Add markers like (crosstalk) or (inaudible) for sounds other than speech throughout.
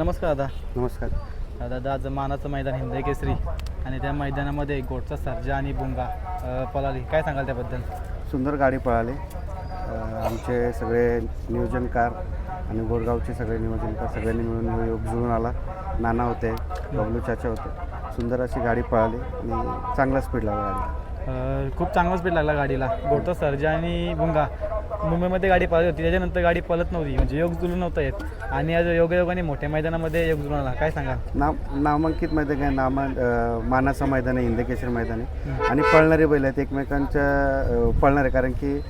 नमस्कार दादा. नमस्कार. दादा आज मानाचं मैदान हिंद केसरी. आणि त्या मैदानामध्ये गोटचा सर्जा आणि बुंगा अ, पळाली. काय सांगाल त्याबद्दल? सुंदर गाडी पळाली. अ, आमचे सगळे नियोजनकार आणि बोरगावचे सगळे नियोजनकार सगळ्यांनी मिळून हा योग जुळून आला. नाना होते बबलू चाचा होते. सुंदर अशी गाडी पळाली आणि चांगला स्पीड लागला गाडी अ, खूप चांगला स्पीड लागला गाडीला. गोटचा सर्जा आणि बुंगा. मुंबईमध्ये गाडी पळत होती त्याच्यानंतर गाडी पळत नव्हती. म्हणजे योग जुळून नव्हता येत. आणि आज योगायोगाने मोठ्या मैदानामध्ये योग जुळून आला काय सांगा नाम नामांकित मैदान आहे नामा मानाचं मैदान आहे हिंदकेश्वर मैदान आहे. आणि पळणारे बैल आहेत एकमेकांच्या पळणारे. कारण की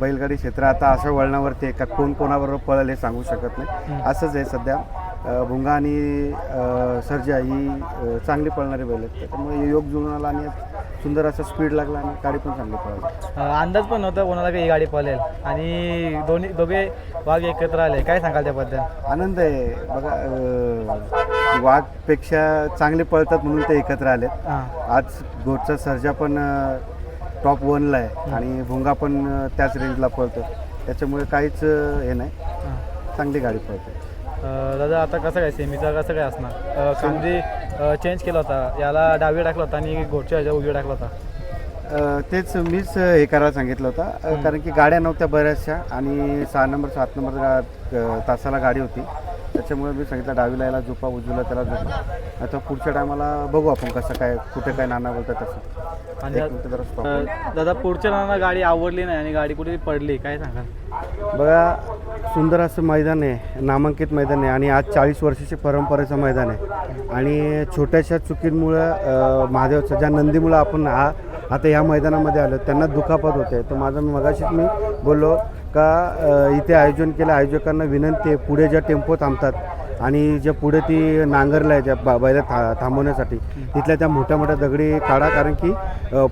बैलगाडी क्षेत्र आता असं वळणावरती आहे का कोण कोणाबरोबर पळेल हे सांगू शकत नाही. असंच आहे सध्या. भुंगा आणि सर्जा ही चांगली पळणारी बैल आहेत. त्याच्यामुळे योग जुळून आला आणि सुंदर असा स्पीड लागला आणि गाडी पण चांगली पळाली. अंदाज पण नव्हता कोणाला काही गाडी पळेल. आणि दोन्ही दोघे वाघ एकत्र आले. काय सांगाल त्याबद्दल? आनंद आहे. बघा वाघपेक्षा चांगले पळतात म्हणून ते एकत्र आलेत. हां. आज गोटचा सर्जा पण टॉप वनला आहे आणि भुंगा पण त्याच रेंजला पळतो त्याच्यामुळे काहीच हे नाही. चांगली गाडी पळते. दादा आता कसं काय? सेमीचा कसं काय असणार? खांदी चेंज केला होता. याला डावी टाकला होता आणि घोटच्या ह्याच्या उजवी टाकला होता. तेच मीच हे करायला सांगितलं होतं. कारण की गाड्या नव्हत्या बऱ्याचशा आणि सहा नंबर सात नंबर तासाला गाडी होती. त्याच्यामुळे मी सांगितलं डावीला याला झोपा उजवीला त्याला झोपा. आता पुढच्या टायमाला बघू आपण कसं काय कुठे काय नाना बोलतात तसं. आणि एक मिनिट जरा stop. अ, दादा पुढच्या रानाला गाडी आवडली नाही आणि गाडी कुठे पडली काय सांगाल? बघा सुंदर असं मैदान आहे नामांकित मैदान आहे आणि आज चाळीस वर्षाची परंपरेचं मैदान आहे. आणि छोट्याशा चुकींमुळं अ, महादेवचं ज्या नंदीमुळं आपण हा आता ह्या मैदानामध्ये आलो त्यांना दुखापत होते. तर माझं मगाशीच मी बोललो का इथे आयोजन केलं आयोजकांना विनंती आहे पुढे ज्या टेम्पो थांबतात आणि ज्या पुढे ती नांगरला आहे ज्या बा बैल था थांबवण्यासाठी तिथल्या त्या मोठ्या मोठ्या दगडी काढा कारण की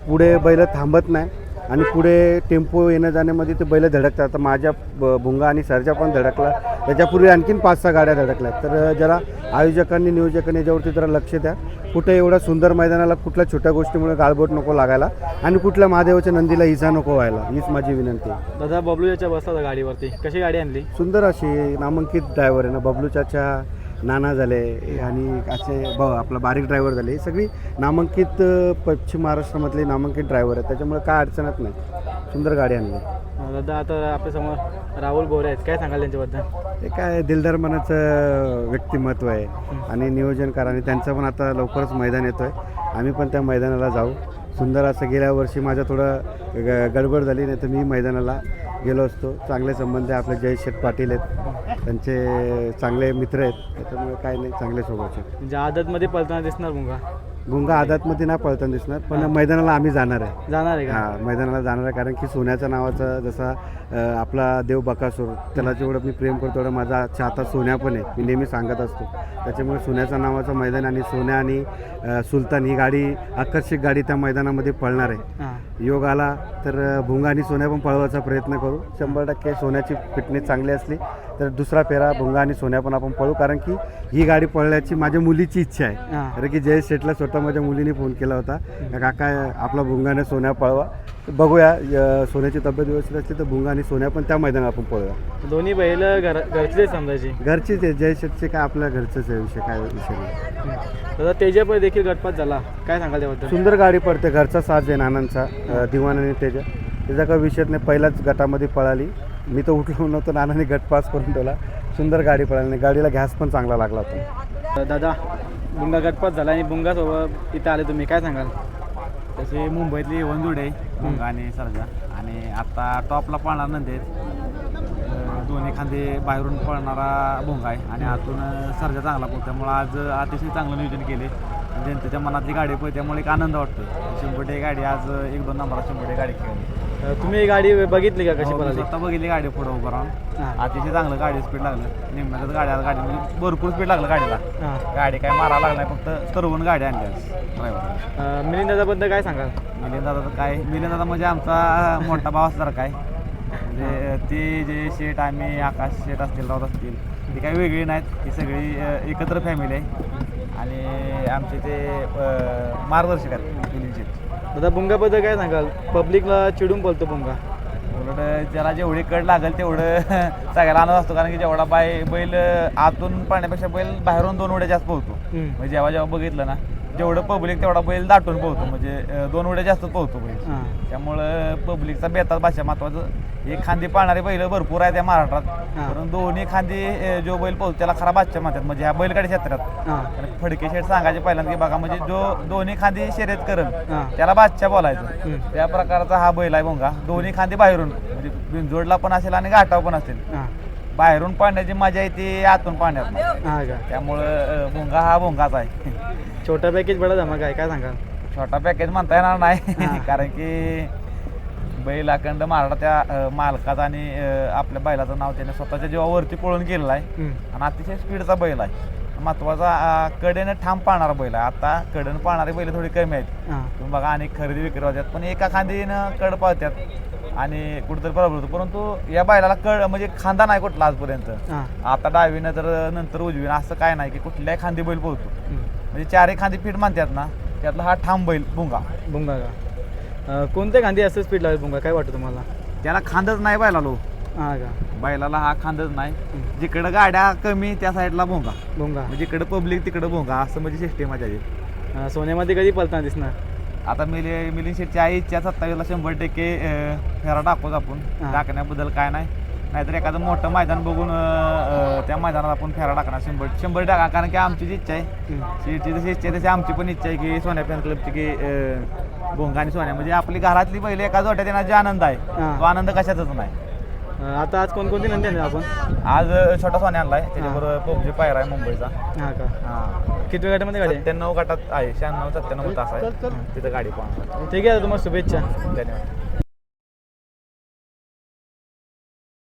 पुढे बैल थांबत नाही. आणि पुढे टेम्पो येण्या जाण्यामध्ये ते बैल धडकतात. तर माझ्या ब- भुंगा आणि सरजा पण धडकला. त्याच्यापूर्वी आणखीन पाच सहा गाड्या धडकल्या. तर जरा आयोजकांनी नियोजकांनी याच्यावरती जरा लक्ष द्या. कुठे एवढं सुंदर मैदानाला कुठल्या छोट्या गोष्टीमुळे गाळबोट नको लागायला आणि कुठल्या महादेवाच्या नंदीला इजा नको व्हायला हीच माझी विनंती आहे. दादा बबलू याच्या बसला गाडीवरती. कशी गाडी आणली? सुंदर अशी नामांकित ड्रायव्हर आहे ना. बबलू चाचा नाना झाले आणि असे ब आपला बारीक ड्रायव्हर झाले. ही सगळी नामांकित पश्चिम महाराष्ट्रामधले नामांकित ड्रायव्हर आहेत. त्याच्यामुळे काय अडचणच नाही. सुंदर गाडी आणली. दादा आता आपल्यासमोर राहुल गोरे आहेत. काय सांगाल त्यांच्याबद्दल? हे काय दिलदार मनाचं व्यक्तिमत्व आहे. आणि नियोजनकार आणि त्यांचं पण आता लवकरच मैदान येतो आहे आम्ही पण त्या मैदानाला जाऊ. सुंदर असं गेल्या वर्षी माझ्या थोडं गडबड झाली नाही तर मी मैदानाला गेलो असतो. चांगले संबंध आहे. आपले जय शेठ पाटील आहेत. त्यांचे चांगले मित्र आहेत. त्याच्यामुळे काय नाही. चांगले सोबतचे म्हणजे आदतमध्ये पलताना दिसणार मुंगा गुंगा आदातमध्ये नाही पळताना दिसणार पण मैदानाला आम्ही जाणार आहे. जाणार आहे का? हा मैदानाला जाणार आहे कारण की सोन्याच्या नावाचा जसा अ, आपला देव बकासूर त्याला जेवढं मी प्रेम करतो तेवढं माझा चाहता सोन्या पण आहे. मी नेहमी सांगत असतो. त्याच्यामुळे सोन्याच्या नावाचं मैदान आणि सोन्या आणि अ, सुलतान ही गाडी आकर्षक गाडी त्या मैदानामध्ये पळणार आहे. हां. योग आला तर अ, भुंगा आणि सोन्या पण पळवायचा प्रयत्न करू. शंभर टक्के सोन्याची फिटनेस चांगली असली. तर दुसरा फेरा भुंगा आणि सोन्या पण आपण पळू. कारण की ही गाडी पळण्याची माझ्या मुलीची इच्छा आहे. कारण की जय शेटला स्वतः माझ्या मुलीने फोन केला होता. काका आपला भुंगाने सोन्या पळवा. बघूया सोन्याची तब्येत व्यवस्थित असली तर भुंगा आणि सोन्या पण त्या मैदानात आपण पळूया. दोन्ही बैल घर घरचीच समजायची घरचीच आहे जय शेटचे काय आपल्या घरचंच आहे विषय काय विषय नाही. दादा तेजा पण देखील गटपात झाला. काय सांगाल त्याबद्दल? सुंदर गाडी पडते. घरचा साज आहे नानांचा अ, दिवाण आणि त्याच्या त्याचा काही विषयच नाही. पहिल्याच गटामध्ये पळाली. मी तर उठलो नव्हतो नानाने गट पास करून ठेवला. सुंदर गाडी पळाली आणि गाडीला घॅस पण चांगला लागला होता. दादा बुंगा गटपात झाला आणि बुंगासोबत इथं आले तुम्ही काय सांगाल? तशी मुंबईतली वंजुड आहे भुंगा आणि सरजा. आणि आता टॉपला पळणार नंदेत दोन्ही खांदे बाहेरून पळणारा भुंगा आहे. आणि आतून सरजा चांगला पळतो. त्यामुळे आज अतिशय चांगलं नियोजन केले. जनतेच्या मनातली गाडी पळते त्यामुळे एक आनंद वाटतो. टक्के गाडी आज एक दोन नंबरात शंभर टक्के गाडी खेळली. तुम्ही ही गाडी बघितली का कशी हो, मी पळाली? स्वतः बघितली गाडी पुढं उभं राहून. हां. अतिशय चांगलं गाडी स्पीड लागलं. निम्म्यातच गाडी गाडी म्हणजे भरपूर स्पीड लागलं गाडीला. हां. गाडी काय मारा लागला फक्त तरवून गाडी आणली आज ड्रायव्हर अ, मिलिंद दादाबद्दल काय सांगाल? मिलिंद दादा तर काय मिलिंद दादा म्हणजे आमचा मोठा भाव असणार काय? म्हणजे ते जे शेट आम्ही आकाश शेट असतील राहत असतील ती काही वेगळी नाहीत. ती सगळी एकत्र फॅमिली आहे. आणि आमचे ते अ, मार्गदर्शक आहेत शेट दादा बुंगाबद्दल काय सांगाल? पब्लिकला चिडून पळतो बुंगा. उलट त्याला जेवढी कड लागेल तेवढं (laughs) सगळ्याला आनंद असतो. कारण की जेवढा बाय बैल आतून पाळण्यापेक्षा बैल बाहेरून दोन उड्या जास्त पोहतो. हम्म. म्हणजे जेव्हा जेव्हा बघितलं ना जेवढं पब्लिक तेवढा बैल दाटून पोहतो म्हणजे दोन उड्या जास्त पोहतो बैल. हां. त्यामुळं पब्लिकचा बेतात भाषा महत्वाचं. एक खांदी पाळणारे बैल भरपूर आहे त्या महाराष्ट्रात. हां. परंतु दोन्ही खांदी अं, जो बैल पोहतो त्याला खरा बादशाह म्हणतात. म्हणजे ह्या बैलगाडी क्षेत्रात. हां. आणि फडके शेठ सांगायचे पहिल्यांदा की बघा म्हणजे जो दोन्ही खांदी शर्यत करेल हां. त्याला बादशाह बोलायचं. हम्म. त्या प्रकारचा हा बैल आहे भोंगा. दोन्ही खांदी बाहेरून म्हणजे बिंजोडला पण असेल आणि घाटाव पण असेल. हां. बाहेरून पाण्याची मजा येते आतून पाण्यात हां का? त्यामुळं अं, भोंगा हा भोंगाच आहे. छोटा पॅकेज बडा धमाका आहे काय सांगाल? छोटा पॅकेज म्हणता येणार नाही. (laughs) कारण की बैल अखंड महाराष्ट्र त्या मालकाचं आणि आपल्या बैलाचं नाव त्याने स्वतःच्या जीवावरती पळून गेलेलं आहे. आणि अतिशय स्पीडचा बैल आहे. महत्त्वाचा कडेनं ठाम पाळणारा बैल आहे. आता कडेनं पाळणारे बैल थोडी कमी आहेत. तुम्ही बघा अनेक खरेदी विक्री होतात पण एका खांदीनं कड पाळतात आणि कुठेतरी प्रॉब्लेम होतो. परंतु या बैलाला कड म्हणजे खांदा नाही कुठला आजपर्यंत. आता डावीनं तर नंतर उजवीनं असं काय नाही की कुठल्याही खांदी बैल पोहतो. म्हणजे चारही खांदी फिट म्हणतात ना त्यातला हा ठाम बैल भुंगा भुंगा का? अं, कोणत्या गांधी असं स्पीड लागेल भुंगा काय वाटतं तुम्हाला? त्याला खांदच नाही बैलालो. हां का? बैलाला हा खांदच नाही. जिकडं गाड्या कमी त्या साईडला भोंगा भुंगा म्हणजे जिकडं पब्लिक तिकडं भोंगा असं म्हणजे सिस्टेम आहे त्याची. अं, सोन्यामध्ये कधी पलताना दिसणार? आता मिली मिलिंद शेटची आई इच्छा सत्तावीसला शंभर टक्के अं, फेरा टाकूच आपण? हा. टाकण्याबद्दल काय नाही. नाहीतर एखादं मोठं मैदान बघून अं, त्या मैदानात आपण फेरा टाकणार. शंभर शंभर टाका कारण की आमची जी इच्छा आहे. शेटची जशी इच्छा आहे तशी आमची पण इच्छा आहे की सोन्या फॅन क्लबची की अं, भोंगा आणि सोन्या. म्हणजे आपली घरातली पहिले एका जोट्यात येण्याचा जे आनंद आहे. हा. तो आनंद कशातच नाही. अं, आता आज कोणकोणती नंदी आणली आपण? आज अं, छोटा सोन्या आणलाय. त्याच्याबरोबर पोपजी पायरा आहे मुंबईचा. हां का? हा. किती गाडीमध्ये गाडी आहे? सत्त्याण्णव गटात आहे शहाण्णव सत्त्याण्णव तास आहे. तिथं गाडी पाहणार ठीक आहे तुम्हाला शुभेच्छा. धन्यवाद.